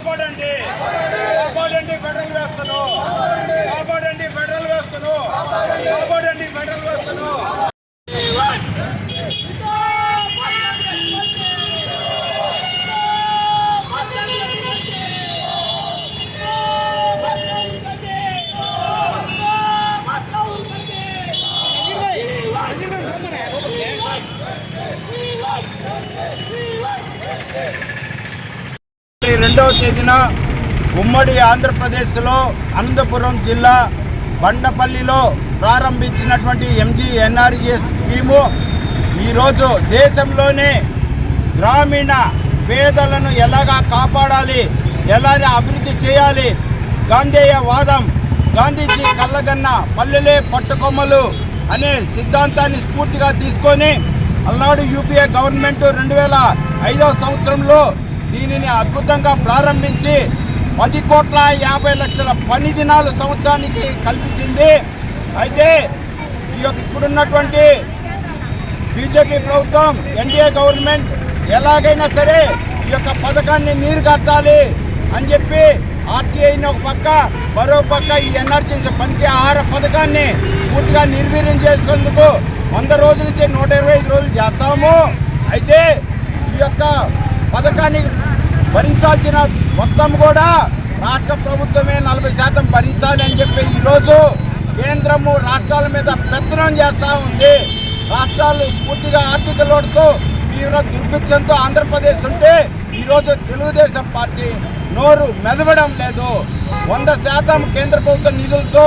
కాపాడండి. కాపాడండి. ఫెడరల్ వ్యవస్థను ఎనిమిదవ తేదీన ఉమ్మడి ఆంధ్రప్రదేశ్లో అనంతపురం జిల్లా బండపల్లిలో ప్రారంభించినటువంటి ఎంజీఎన్ఆర్ఈఎస్ స్కీము ఈరోజు దేశంలోనే గ్రామీణ పేదలను ఎలాగా కాపాడాలి ఎలా అభివృద్ధి చేయాలి గాంధేయ వాదం గాంధీజీ కళ్ళగన్న పల్లెలే పట్టుకొమ్మలు అనే సిద్ధాంతాన్ని స్ఫూర్తిగా తీసుకొని అలనాడు యూపీఏ గవర్నమెంట్ రెండు వేల ఐదవ సంవత్సరంలో దీనిని అద్భుతంగా ప్రారంభించి పది కోట్ల యాభై లక్షల పని దినాలు సంవత్సరానికి కల్పించింది. అయితే ఈ యొక్క ఇప్పుడున్నటువంటి బీజేపీ ప్రభుత్వం ఎన్డీఏ గవర్నమెంట్ ఎలాగైనా సరే ఈ యొక్క పథకాన్ని నీరు కట్టాలి అని చెప్పి ఆర్టీఐని ఒక పక్క మరో పక్క ఈ ఎన్ఆర్జీ పనికి ఆహార పథకాన్ని పూర్తిగా నిర్వీర్యం చేసేందుకు వంద రోజుల నుంచి నూట ఇరవై ఐదు రోజులు చేస్తాము. అయితే ఈ యొక్క పథకాన్ని భరించాల్సిన మొత్తం కూడా రాష్ట్ర ప్రభుత్వమే నలభై శాతం భరించాలి అని చెప్పి ఈరోజు కేంద్రము రాష్ట్రాల మీద పెత్తనం చేస్తూ ఉంది. రాష్ట్రాలు పూర్తిగా ఆర్థిక లోటుతో తీవ్ర దుర్భిక్షంతో ఆంధ్రప్రదేశ్ ఉంటే ఈరోజు తెలుగుదేశం పార్టీ నోరు మెదవడం లేదు. వంద శాతం కేంద్ర ప్రభుత్వ నిధులతో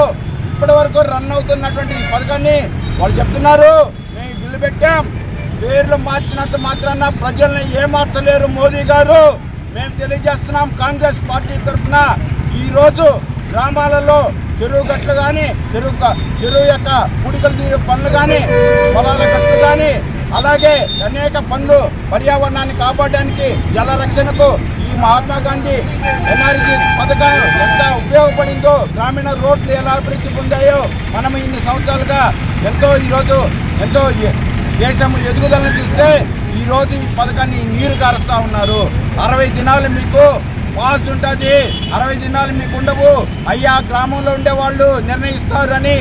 ఇప్పటి వరకు రన్ అవుతున్నటువంటి ఈ పథకాన్ని వాళ్ళు చెప్తున్నారు. మేము బిల్లు పెట్టాం పేర్లు మార్చినంత మాత్రాన ప్రజల్ని ఏమార్చలేరు మోదీ గారు. మేము తెలియజేస్తున్నాం కాంగ్రెస్ పార్టీ తరఫున ఈరోజు గ్రామాలలో చెరువు గట్లు కానీ చెరువు చెరువు యొక్క పుడికలు తీరే పనులు కానీ పొలాల గట్లు కానీ అలాగే అనేక పనులు పర్యావరణాన్ని కాపాడడానికి జల రక్షణకు ఈ మహాత్మా గాంధీ ఎన్ఆర్జీ పథకం ఎంత ఉపయోగపడిందో గ్రామీణ రోడ్లు ఎలా అభివృద్ధి పొందాయో మనం ఇన్ని సంవత్సరాలుగా ఎంతో ఈరోజు ఎంతో దేశం ఎదుగుదలను చూస్తే ఈరోజు ఈ పథకాన్ని నీరు కారుస్తూ ఉన్నారు. అరవై దినాలు మీకు పాస్ ఉంటుంది. అరవై దినాలు మీకు ఉండవు. అయ్యా గ్రామంలో ఉండే వాళ్ళు నిర్ణయిస్తారని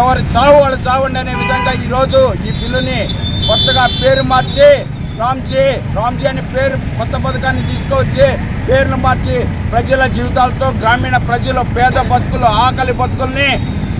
ఎవరు చావు వాళ్ళు చావండి అనే విధంగా ఈరోజు ఈ బిల్లుని కొత్తగా పేరు మార్చి రామ్జీ రామ్జీ అనే పేరు కొత్త పథకాన్ని తీసుకొచ్చి పేర్లు మార్చి ప్రజల జీవితాలతో గ్రామీణ ప్రజలు పేద బతుకులు ఆకలి బతుకుల్ని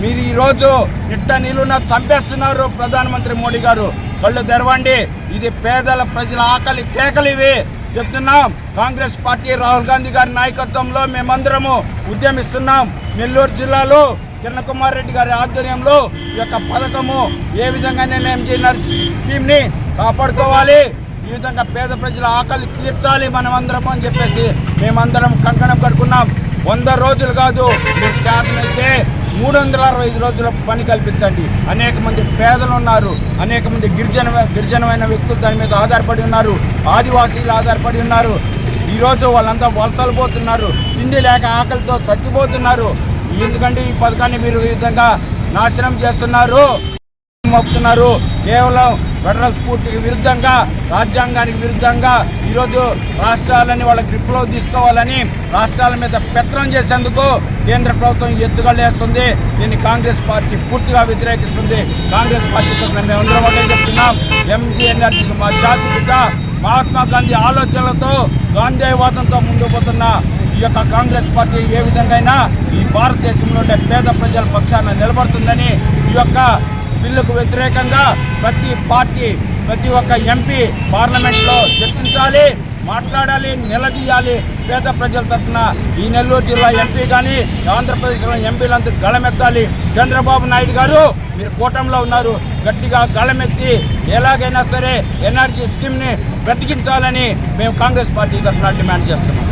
మీరు ఈరోజు నిట్ట నీళ్ళున చంపేస్తున్నారు ప్రధానమంత్రి మోడీ గారు. కళ్ళు తెరవండి. ఇది పేదల ప్రజల ఆకలి కేకలు ఇవి. చెప్తున్నాం కాంగ్రెస్ పార్టీ రాహుల్ గాంధీ గారి నాయకత్వంలో మేమందరము ఉద్యమిస్తున్నాం. నెల్లూరు జిల్లాలో కిరణకుమార్ రెడ్డి గారి ఆధ్వర్యంలో ఈ యొక్క పథకము ఏ విధంగా నిర్ణయం ఎంజీ స్కీమ్ని కాపాడుకోవాలి. ఈ విధంగా పేద ప్రజల ఆకలి తీర్చాలి మనమందరము అని చెప్పేసి మేమందరం కంకణం కట్టుకున్నాం వంద రోజులు కాదు మీకు చేతనైతే మూడు వందల అరవై ఐదు రోజుల పని కల్పించండి. అనేక మంది పేదలు ఉన్నారు. అనేక మంది గిరిజన గిరిజనమైన వ్యక్తులు దాని మీద ఆధారపడి ఉన్నారు. ఆదివాసీలు ఆధారపడి ఉన్నారు. ఈరోజు వాళ్ళంతా వలసలు పోతున్నారు. తిండి లేక ఆకలితో చచ్చిపోతున్నారు. ఎందుకంటే ఈ పథకాన్ని మీరు ఈ విధంగా నాశనం చేస్తున్నారు. మోపుతున్నారు కేవలం ఫెడరల్ స్ఫూర్తికి విరుద్ధంగా రాజ్యాంగానికి విరుద్ధంగా ఈరోజు రాష్ట్రాలని వాళ్ళ గ్రిప్లో తీసుకోవాలని రాష్ట్రాల మీద పెత్తనం చేసేందుకు కేంద్ర ప్రభుత్వం ఎత్తుగలేస్తుంది దీన్ని కాంగ్రెస్ పార్టీ పూర్తిగా వ్యతిరేకిస్తుంది. కాంగ్రెస్ పార్టీ మేము మేమందరం ఒకటే చెప్తున్నాం ఎంజీఎన్ఆర్ మా జాతి బిడ్డ మహాత్మా గాంధీ ఆలోచనలతో గాంధేయవాదంతో ముందుకు పోతున్న ఈ యొక్క కాంగ్రెస్ పార్టీ ఏ విధంగా ఈ భారతదేశంలో ఉండే పేద ప్రజల పక్షాన నిలబడుతుందని ఈ యొక్క బిల్లుకు వ్యతిరేకంగా ప్రతి పార్టీ ప్రతి ఒక్క ఎంపీ పార్లమెంట్లో చర్చించాలి మాట్లాడాలి నిలదీయాలి. పేద ప్రజల తరఫున ఈ నెల్లూరు జిల్లా ఎంపీ కానీ ఆంధ్రప్రదేశ్లో ఎంపీలందరూ గళమెత్తాలి. చంద్రబాబు నాయుడు గారు మీరు కూటమిలో ఉన్నారు గట్టిగా గళమెత్తి ఎలాగైనా సరే ఎన్ఆర్జీ స్కీమ్ని బ్రతికించాలని మేము కాంగ్రెస్ పార్టీ తరఫున డిమాండ్ చేస్తున్నాం.